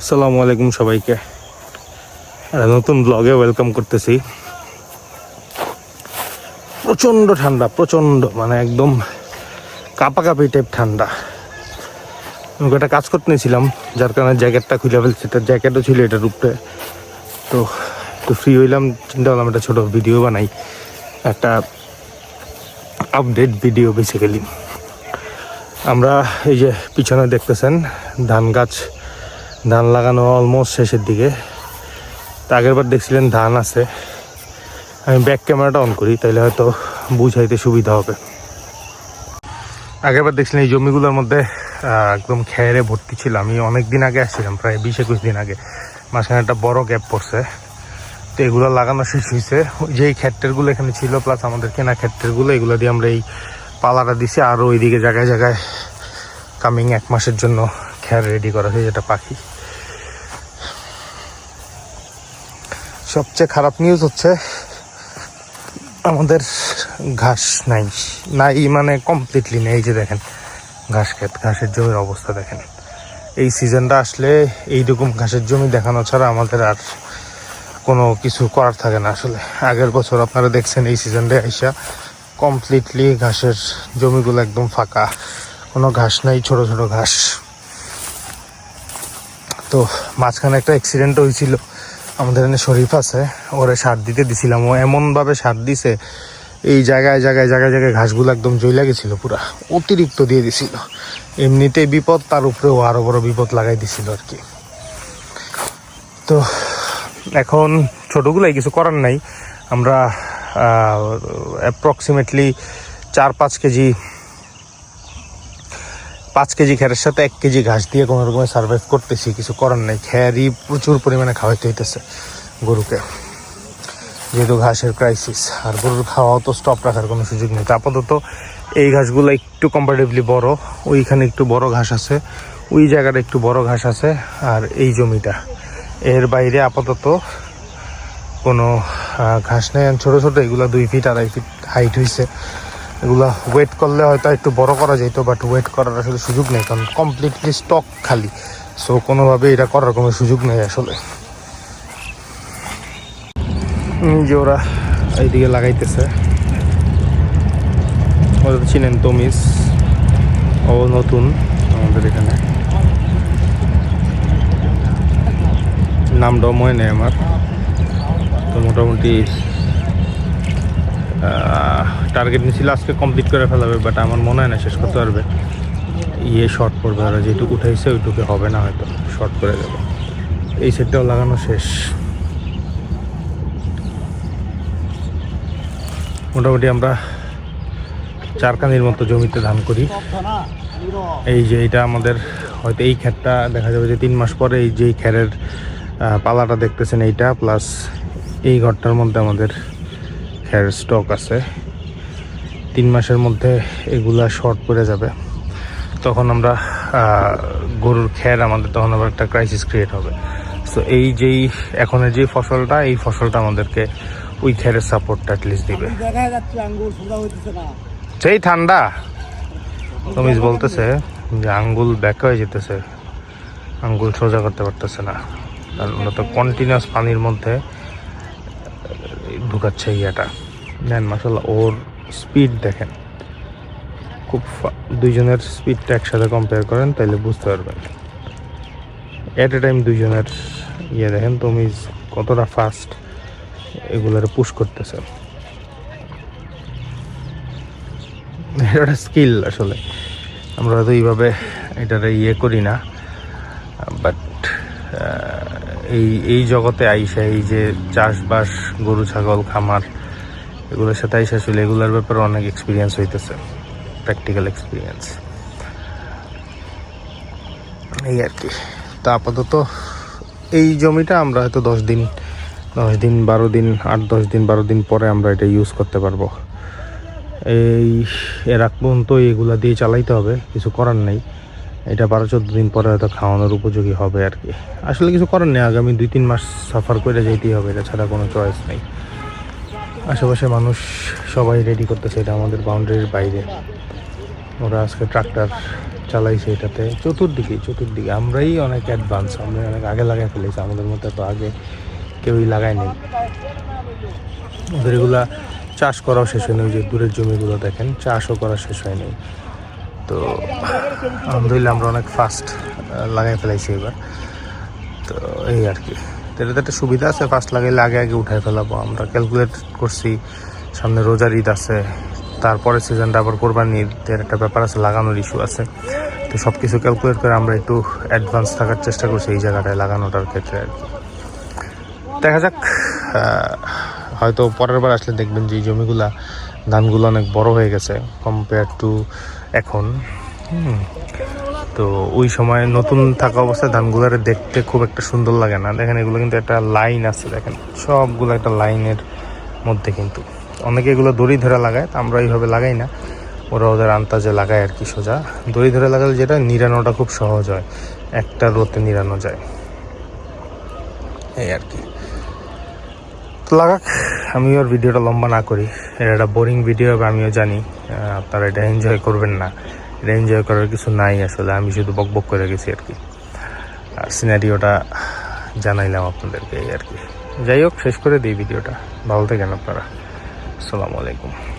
আসসালামু আলাইকুম সবাইকে। নতুন ব্লগে ওয়েলকাম করতেছি। প্রচণ্ড ঠান্ডা, প্রচণ্ড মানে একদম কাপাকাপি টাইপ ঠান্ডা। আমি একটা কাজ করতে নিয়েছিলাম, যার কারণে জ্যাকেটটা খুলে ফেলছি। তার জ্যাকেটও ছিল এটার উপরে তো একটু ফ্রি হইলাম, চিন্তা করলাম একটা ছোটো ভিডিও বানাই। একটা আপডেট ভিডিও বেসিক্যালি আমরা এই যে পিছনে দেখতেছেন, ধান গাছ। ধান লাগানো অলমোস্ট শেষের দিকে। তা আগেরবার দেখছিলেন ধান আছে। আমি ব্যাক ক্যামেরাটা অন করি, তাইলে হয়তো বুঝাইতে সুবিধা হবে। আগেরবার দেখছিলেন এই জমিগুলোর মধ্যে একদম খেয়ারে ভর্তি ছিল। আমি অনেক দিন আগে আসছিলাম, প্রায় বিশ একুশ দিন আগে। মাঝখানে একটা বড় গ্যাপ পড়ছে। তো এগুলো লাগানো শেষ হয়েছে ওই যে এই ক্ষেত্রেরগুলো এখানে ছিল প্লাস আমাদের কেনা ক্ষেত্রেরগুলো, এগুলো দিয়ে আমরা এই পালাটা দিছি। আর ওইদিকে জায়গায় জায়গায় কামিং এক মাসের জন্য খেয়ার রেডি করা হয়েছে যেটা পাখি। সবচেয়ে খারাপ নিউজ হচ্ছে, আমাদের ঘাস নাই। নাই মানে কমপ্লিটলি নেই যে দেখেন, ঘাস ক্ষেত, ঘাসের জমির অবস্থা দেখেন। এই সিজনটা আসলে এইরকম ঘাসের জমি দেখানো ছাড়া আমাদের আর কোনো কিছু করার থাকে না আসলে। আগের বছর আপনারা দেখছেন এই সিজনটা আইসা কমপ্লিটলি ঘাসের জমিগুলো একদম ফাঁকা। কোনো ঘাস নাই, ছোট ছোট ঘাস। তো মাঝখানে একটা অ্যাক্সিডেন্ট হয়েছিল। আমাদের এখানে শরীফ আছে, ওরে সার দিতে দিছিলাম। ও এমনভাবে সার দিছে, এই জায়গায় জায়গায় জায়গায় জায়গায় ঘাসগুলো একদম জইলা গেছিল পুরা, অতিরিক্ত দিয়ে দিছিল। এমনিতেই বিপদ, তার উপরেও আরও বড় বিপদ লাগাই দিছিল আর কি। তো এখন ছোটগুলাই কিছু করার নাই। আমরা অ্যাপ্রক্সিমেটলি চার পাঁচ কেজি পাঁচ কেজি খেরের সাথে এক কেজি ঘাস দিয়ে কোনো রকমের সার্ভাইভ করতেছি, কিছু করার নেই। খেয়ারই প্রচুর পরিমাণে খাওয়াইতে হইতেছে গরুকে। যেহেতু ঘাসের ক্রাইসিস আর গরুর খাওয়াও তো স্টপ রাখার কোনো সুযোগ নেই। আপাতত এই ঘাসগুলো একটু কম্পারেটিভলি বড়, ওইখানে একটু বড় ঘাস আছে, ওই জায়গাটা একটু বড় ঘাস আছে, আর এই জমিটা। এর বাইরে আপাতত কোনো ঘাস নেই। ছোটো ছোটো এগুলো দুই ফিট আড়াই ফিট হাইট হয়েছে এগুলো ওয়েট করলে হয়তো একটু বড় করা যেত বাট ওয়েট করার আসলে সুযোগ নেই, কারণ কমপ্লিটলি স্টক খালি। সো কোনোভাবে এটা করার কোনো সুযোগ নেই আসলে। যে ওরা এইদিকে লাগাইতেছে। ওরা তো চিনেন তমিস ও নতুন আমাদের এখানে। নামটাও মনে নেই আমার। তো মোটামুটি টার্গেট নিয়েছিল আজকে কমপ্লিট করে ফেলাবে বাট আমার মনে হয় না শেষ করতে পারবে। ইয়ে শর্ট পড়বে ওরা যেটুকু উঠাইছে ওইটুকু হবে না হয়তো শর্ট করে দেবে। এই সেটটাও লাগানো শেষ। মোটামুটি আমরা চারকানির মতো জমিতে ধান করি। এই যে এটা আমাদের, হয়তো এই ক্ষেতটা দেখা যাবে যে তিন মাস পরে এই যে খেরের পালাটা দেখতেছেন এইটা প্লাস এই ঘরটার মধ্যে আমাদের খের স্টক আছে। তিন মাসের মধ্যে এগুলা শর্ট পড়ে যাবে। তখন আমরা গরুর খের আমাদের তখন আবার একটা ক্রাইসিস ক্রিয়েট হবে। সো এই যেই, এখনের যে ফসলটা, এই ফসলটা আমাদেরকে ওই খেরের সাপোর্টটা অ্যাটলিস্ট দিবে। সেই ঠান্ডা। তমিজ বলতেছে যে আঙ্গুল ব্যাকা হয়ে যেতেছে। আঙ্গুল সোজা করতে পারতেছে না। কারণ ওরা তো কন্টিনিউয়াস পানির মধ্যে ঢুকাচ্ছে ইয়েটা। দেন মাসাল্লাহ ওর স্পিড দেখেন। খুব দুইজনের স্পিডটা একসাথে কম্পেয়ার করেন তাহলে বুঝতে পারবেন। অ্যাট এ টাইম দুইজনের ইয়ে দেখেন তমিজ কতটা ফাস্ট এগুলার পুশ করতেছে। এটা একটা স্কিল আসলে। আমরা হয়তো এইভাবে এটারে ইয়ে করি না। বাট এই এই জগতে আইসা এই যে চাষবাস, গরু, ছাগল, খামার এগুলোর সাথে আইসা আসলে এগুলোর ব্যাপারে অনেক এক্সপিরিয়েন্স হইতেছে প্র্যাকটিক্যাল এক্সপিরিয়েন্স এই আর কি। তো আপাতত এই জমিটা আমরা হয়তো দশ দিন দশ দিন, বারো দিন, আট, দশ দিন, বারো দিন পরে আমরা এটা ইউজ করতে পারব। এই, এর আগ পর্যন্ত এগুলা দিয়ে চালাইতে হবে, কিছু করার নেই। এটা বারো, চোদ্দ দিন পরে হয়তো খাওয়ানোর উপযোগী হবে আর কি। আসলে কিছু করার নেই, আগামী দুই, তিন মাস সাফার করে যেতেই হবে, এটা ছাড়া কোনো চয়েস নেই। আশেপাশে মানুষ সবাই রেডি করতেছে এটা আমাদের বাউন্ডারির বাইরে। ওরা আজকে ট্রাক্টর চালাইছে এটাতে। চতুর্দিকে চতুর্দিকে। আমরাই অনেক অ্যাডভান্স আমরা অনেক আগে লাগাই ফেলেছি। আমাদের মধ্যে তো আগে কেউই লাগায় নেই। ওদের এগুলা চাষ করাও শেষ হয়নি। ওই যে দূরের জমিগুলো দেখেন, চাষও করা শেষ হয়নি। তো আলহামদুলিল্লাহ আমরা অনেক ফাস্ট লাগাই ফেলাইছি এবার। তো এই আর কি। তো এটাতে একটা সুবিধা আছে ফার্স্ট লাগাইলে আগে আগে উঠাই ফেলাবো। আমরা ক্যালকুলেট করছি, সামনে রোজার ঈদ আছে, তারপরে সিজনটা আবার কোরবানি ঈদের একটা ব্যাপার আছে, লাগানোর ইস্যু আছে। তো সব কিছু ক্যালকুলেট করে আমরা একটু অ্যাডভান্স থাকার চেষ্টা করছি এই জায়গাটায় লাগানোটার ক্ষেত্রে আর কি। দেখা যাক হয়তো পরের বার আসলে দেখবেন যে এই জমিগুলা ধানগুলো অনেক বড় হয়ে গেছে কম্পেয়ার টু এখন। তো ওই সময় নতুন থাকা অবস্থায় ধানগুলারে দেখতে খুব একটা সুন্দর লাগে না। দেখেন, এগুলো কিন্তু একটা লাইন আছে, দেখেন। সবগুলো একটা লাইনের মধ্যে কিন্তু। অনেকে এগুলো দড়ি ধরে লাগায়, তা আমরা এইভাবে লাগাই না। ওরা ওদের আন্তাজে লাগায় আর কি সোজা। দড়ি ধরে লাগালে যেটা নিরানোটা খুব সহজ হয়। একটা রোতে নিরানো যায়। এই আর কি। তো লাগাক আমি ওর ভিডিওটা লম্বা না করি। এটা একটা বোরিং ভিডিও হবে আমিও জানি। আপনারা এটা এনজয় করবেন না। এটা এনজয় করার কিছু নাই আসলে, আমি শুধু বক বক করে গেছি আর কি। আর সিনারিওটা জানাইলাম আপনাদেরকে এই আর কি। যাই হোক, শেষ করে দিই ভিডিওটা। ভালো থাকেন আপনারা। আসসালামু আলাইকুম।